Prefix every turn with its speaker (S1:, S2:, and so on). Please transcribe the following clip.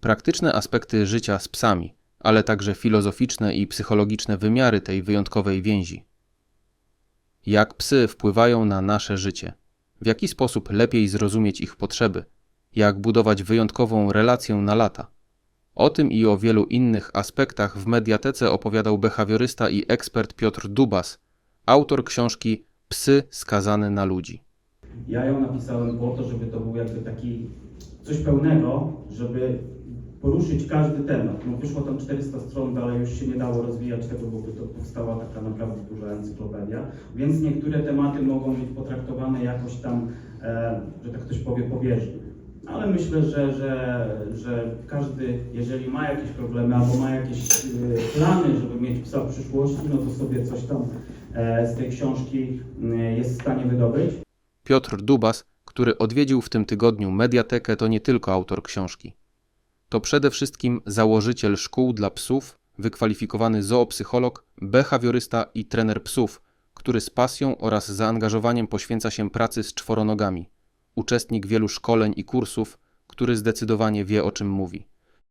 S1: Praktyczne aspekty życia z psami, ale także filozoficzne i psychologiczne wymiary tej wyjątkowej więzi. Jak psy wpływają na nasze życie? W jaki sposób lepiej zrozumieć ich potrzeby? Jak budować wyjątkową relację na lata? O tym i o wielu innych aspektach w mediatece opowiadał behawiorysta i ekspert Piotr Dubas, autor książki Psy skazane na ludzi.
S2: Ja ją napisałem po to, żeby to był jakby taki coś pełnego, żeby poruszyć każdy temat. No wyszło tam 400 stron, dalej już się nie dało rozwijać tego, bo by to powstała taka naprawdę duża encyklopedia. Więc niektóre tematy mogą być potraktowane jakoś tam, e, że tak ktoś powie, pobieżnie. Ale myślę, że, że, że każdy, jeżeli ma jakieś problemy albo ma jakieś e, plany, żeby mieć psa w przyszłości, no to sobie coś tam e, z tej książki e, jest w stanie wydobyć.
S1: Piotr Dubas, który odwiedził w tym tygodniu mediatekę, to nie tylko autor książki. To przede wszystkim założyciel szkół dla psów, wykwalifikowany zoopsycholog, behawiorysta i trener psów, który z pasją oraz zaangażowaniem poświęca się pracy z czworonogami. Uczestnik wielu szkoleń i kursów, który zdecydowanie wie o czym mówi.